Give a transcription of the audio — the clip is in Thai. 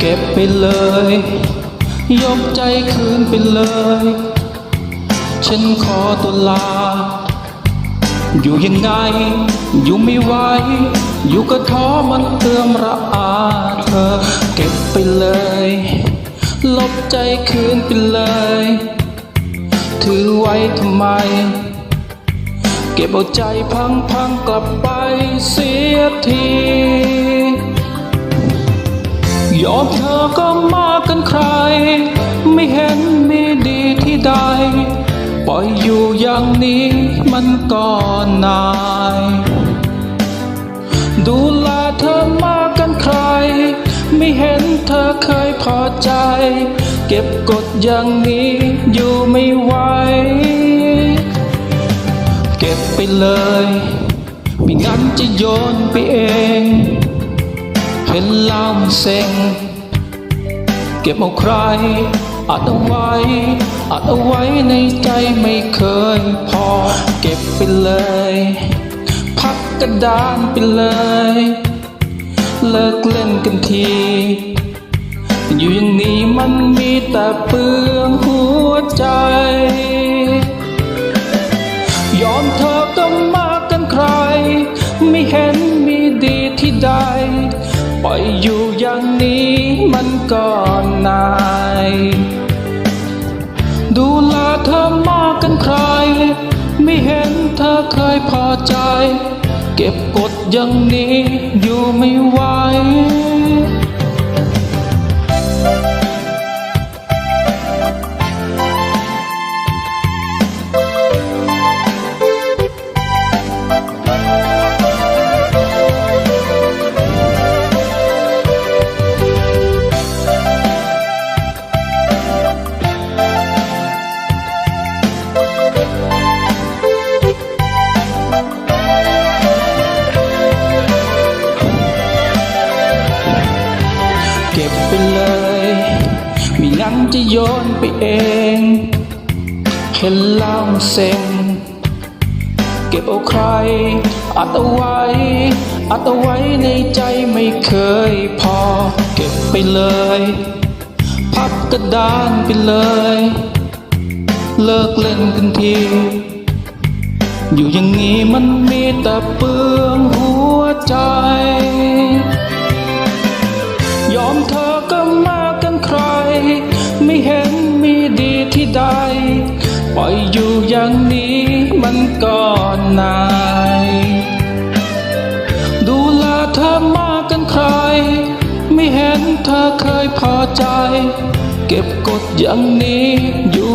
เก็บไปเลย ยกใจคืนไปเลย ฉันขอตัวลา อยู่ยังไง อยู่ไม่ไหว อยู่ก็ท้อมันเตือมระอาเธอ เก็บไปเลย ลบใจคืนไปเลย ถือไว้ทำไม เก็บเอาใจพังพังกลับไปเสียที ยอมเธอก็มากกันใคร ไม่เห็นมีดีที่ใด ปล่อยอยู่อย่างนี้มันก็นาย ดูแลเธอมากันใคร ไม่เห็นเธอเคยพอใจ เก็บกดอย่างนี้อยู่ไม่ไหว เก็บไปเลยไม่งั้นจะโยนไปเอง เห็นล้วมันเซ็ง เก็บเอาใครอัดเอาไว้อัดเอาไว้ในใจไม่เคยพอ เก็บไปเลย พักกระดานไปเลย เลิกเล่นกันที อยู่อย่างนี้มันมีแต่เปลืองหัวใจ ล่อยอยู่อย่างนี้มันก็นาย ดูแลเธอมากันใคร ไม่เห็นเธอเคยพอใจ เก็บกดอย่างนี้อยู่ไม่ไหว จะโยนไปเอง เห็นแล้วมันเซ็ง เก็บเอาใคร อัดเอาไว้ อัดเอาไว้ในใจไม่เคยพอ เก็บไปเลย พับกระดานไปเลย เลิกเล่นกันที อยู่อย่างนี้มันมีแต่เปลืองหัว ดีที่ใดปล่อยอยู่อย่างนี้มันก็นาย ดูแลเธอมากกันใคร ไม่เห็นเธอเคยพอใจ เก็บกดอย่างนี้อยู่